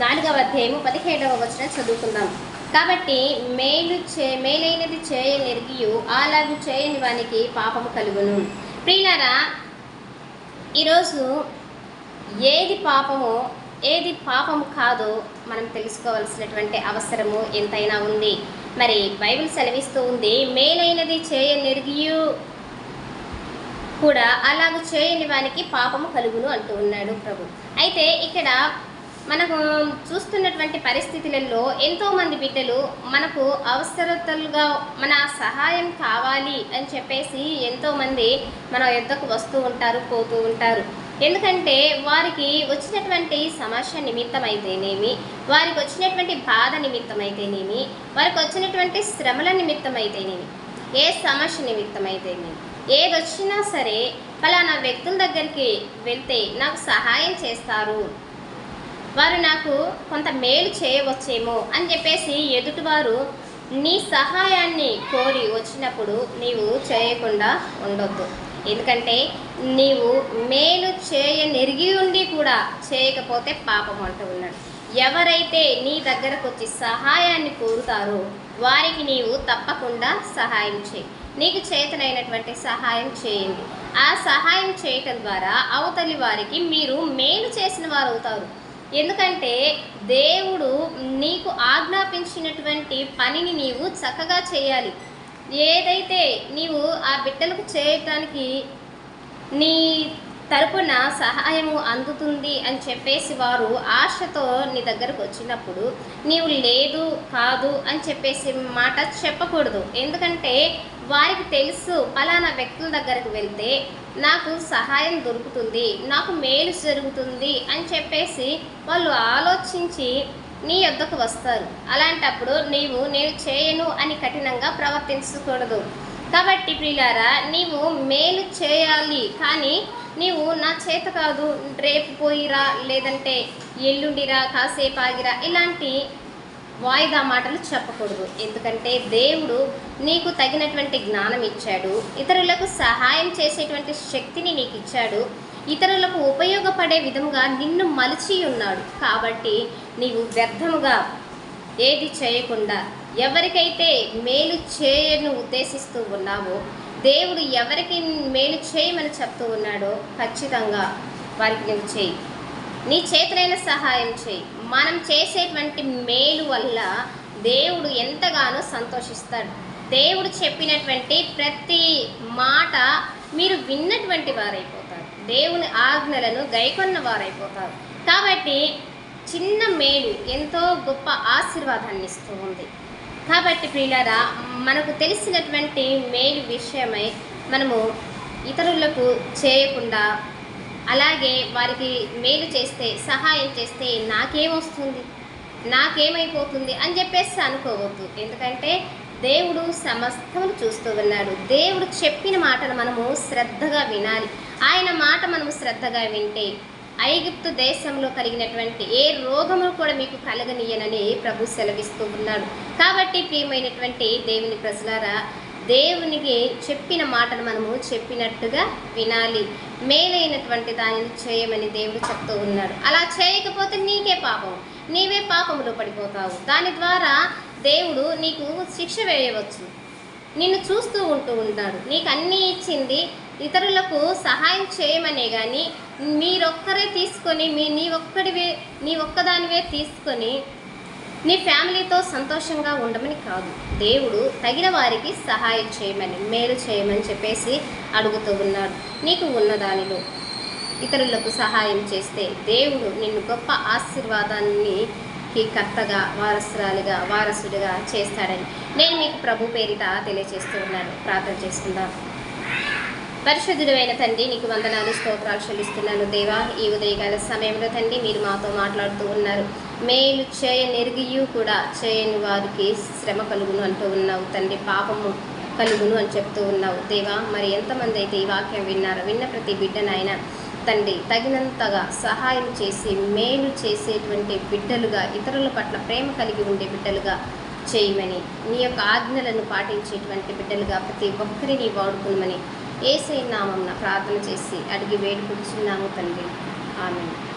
నాలుగవ అధ్యాయము పదిహేడవ వచనం చదువుకుందాం. కాబట్టి మేలు చే మేలైనది చేయనెరిగియు అలాగు చేయని వానికి పాపము కలుగును. ప్రియులారా ఈరోజు ఏది పాపమో ఏది పాపము కాదో మనం తెలుసుకోవాల్సినటువంటి అవసరము ఎంతైనా ఉంది. మరి బైబిల్ సెలవిస్తూ ఉంది మేలైనది చేయనెరిగియు కూడా అలాగ చేయని వానికి పాపము కలుగును అంటూ ఉన్నాడు ప్రభు. అయితే ఇక్కడ మనకు చూస్తున్నటువంటి పరిస్థితులలో ఎంతోమంది బిడ్డలు మనకు అవసరతలుగా మన సహాయం కావాలి అని చెప్పేసి ఎంతోమంది మన యుద్ధకు వస్తూ ఉంటారు పోతూ ఉంటారు. ఎందుకంటే వారికి వచ్చినటువంటి సమస్య నిమిత్తమైతేనేమి వారికి వచ్చినటువంటి బాధ నిమిత్తమైతేనేమి వారికి వచ్చినటువంటి శ్రమల నిమిత్తమైతేనేమి ఏ సమస్య నిమిత్తమైతేనేమి ఏది వచ్చినా సరే ఫలానా వ్యక్తుల దగ్గరికి వెళ్తే నాకు సహాయం చేస్తారు. వారు నాకు కొంత మేలు చేయవచ్చేమో అని చెప్పేసి ఎదుటివారు నీ సహాయాన్ని కోరి వచ్చినప్పుడు నీవు చేయకుండా ఉండొద్దు. ఎందుకంటే నీవు మేలు చేయనెరిగి ఉండి కూడా చేయకపోతే పాపం అంటూ ఉన్నాడు. ఎవరైతే నీ దగ్గరకు వచ్చి సహాయాన్ని కోరుతారో వారికి నీవు తప్పకుండా సహాయం చేయి. నీకు చేతనైనటువంటి సహాయం చేయండి. ఆ సహాయం చేయటం ద్వారా అవతలి వారికి మీరు మేలు చేసిన వారు అవుతారు ఎందుకంటే దేవుడు నీకు ఆజ్ఞాపించినటువంటి పనిని నీవు చక్కగా చేయాలి. ఏదైతే నీవు ఆ బిడ్డలకు చేయటానికి నీ తరపున సహాయము అందుతుంది అని చెప్పేసి వారు ఆశతో నీ దగ్గరకు వచ్చినప్పుడు నీవు లేదు కాదు అని చెప్పేసి మాట చెప్పకూడదు. ఎందుకంటే వారికి తెలుసు పలానా వ్యక్తుల దగ్గరకు వెళ్తే నాకు సహాయం దొరుకుతుంది నాకు మేలు జరుగుతుంది అని చెప్పేసి వాళ్ళు ఆలోచించి నీ యొద్దకు వస్తారు. అలాంటప్పుడు నీవు నేను చేయను అని కఠినంగా ప్రవర్తించకూడదు. కాబట్టి ప్రియులారా నీవు మేలు చేయాలి కానీ నీవు నా చేత కాదు రేపు పోయిరా లేదంటే ఎల్లుండిరా కాసేపు ఆగిరా ఇలాంటి వాయిదా మాటలు చెప్పకూడదు. ఎందుకంటే దేవుడు నీకు తగినటువంటి జ్ఞానం ఇచ్చాడు ఇతరులకు సహాయం చేసేటువంటి శక్తిని నీకు ఇచ్చాడు ఇతరులకు ఉపయోగపడే విధంగా నిన్ను మలిచి ఉన్నాడు. కాబట్టి నీవు వ్యర్థముగా ఏది చేయకుండా ఎవరికైతే మేలు చేయను ఉద్దేశిస్తూ ఉన్నావో దేవుడు ఎవరికి మేలు చేయమని చెప్తూ ఉన్నాడో ఖచ్చితంగా వారికి నువ్వు చేయి. నీ చేతులైన సహాయం చేయి. మనం చేసేటువంటి మేలు వల్ల దేవుడు ఎంతగానో సంతోషిస్తాడు. దేవుడు చెప్పినటువంటి ప్రతి మాట మీరు విన్నటువంటి వారైపోతారు. దేవుని ఆజ్ఞలను గైకొన్న వారైపోతారు. కాబట్టి చిన్న మేలు ఎంతో గొప్ప ఆశీర్వాదాన్ని ఇస్తూ ఉంది. కాబట్టి ప్రియులారా మనకు తెలిసినటువంటి మేలు విషయమై మనము ఇతరులకు చేయకుండా అలాగే వారికి మేలు చేస్తే సహాయం చేస్తే నాకేమొస్తుంది నాకేమైపోతుంది? అని చెప్పేసి అనుకోవద్దు. ఎందుకంటే దేవుడు సమస్తమును చూస్తూ ఉన్నాడు. దేవుడు చెప్పిన మాటలు మనము శ్రద్ధగా వినాలి. ఆయన మాట మనము శ్రద్ధగా వింటే ఐగుప్తు దేశంలో కలిగినటువంటి ఏ రోగము కూడా మీకు కలగనీయనని ప్రభు సెలవిస్తూ ఉన్నాడు. కాబట్టి ప్రియమైనటువంటి దేవుని ప్రజలారా దేవునికి చెప్పిన మాటను మనము చెప్పినట్టుగా వినాలి. మేలైనటువంటి దానిని చేయమని దేవుడు చెప్తూ ఉన్నాడు. అలా చేయకపోతే నీకే పాపం. నీవే పాపములో పడిపోతావు. దాని ద్వారా దేవుడు నీకు శిక్ష వేయవచ్చు. నిన్ను చూస్తూ ఉంటూ ఉంటాడు నీకు అన్నీ ఇచ్చింది ఇతరులకు సహాయం చేయమనే కానీ మీరొక్కరే తీసుకొని మీ నీ ఒక్కడివే నీ ఒక్కదానివే తీసుకొని నీ ఫ్యామిలీతో సంతోషంగా ఉండమని కాదు. దేవుడు తగిన వారికి సహాయం చేయమని మేలు చేయమని చెప్పేసి అడుగుతూ ఉన్నాడు. నీకు ఉన్న దానిలో ఇతరులకు సహాయం చేస్తే దేవుడు నిన్ను గొప్ప ఆశీర్వాదాన్ని కర్తగా వారసురాలుగా వారసుడిగా చేస్తాడని నేను మీకు ప్రభు పేరిట తెలియజేస్తూ ఉన్నాను. ప్రార్థన చేసుకుందాం. పరిశుద్ధుడు తండ్రి నీకు వందనాలు స్తోత్రాలు చెల్లిస్తున్నాను. దేవా ఈ ఉదయకాల సమయంలో తండ్రి మీరు మాతో మాట్లాడుతూ ఉన్నారు. మేలు చేయనెరిగియు కూడా చేయని వారికి శ్రమ కలుగును అంటూ ఉన్నావు. తండ్రి పాపము కలుగును అని చెప్తూ ఉన్నావు. దేవా మరి ఎంతమంది అయితే ఈ వాక్యం విన్నారో విన్న ప్రతి బిడ్డనైనా తండ్రి తగినంతగా సహాయం చేసి మేలు చేసేటువంటి బిడ్డలుగా ఇతరుల పట్ల ప్రేమ కలిగి ఉండే బిడ్డలుగా చేయమని నీ యొక్క ఆజ్ఞలను పాటించేటువంటి బిడ్డలుగా ప్రతి ఒక్కరిని వాడుకోమని ఏసై నామం ప్రార్థన చేసి అడిగి వేడుకుంటున్నాము తండ్రి. ఆమె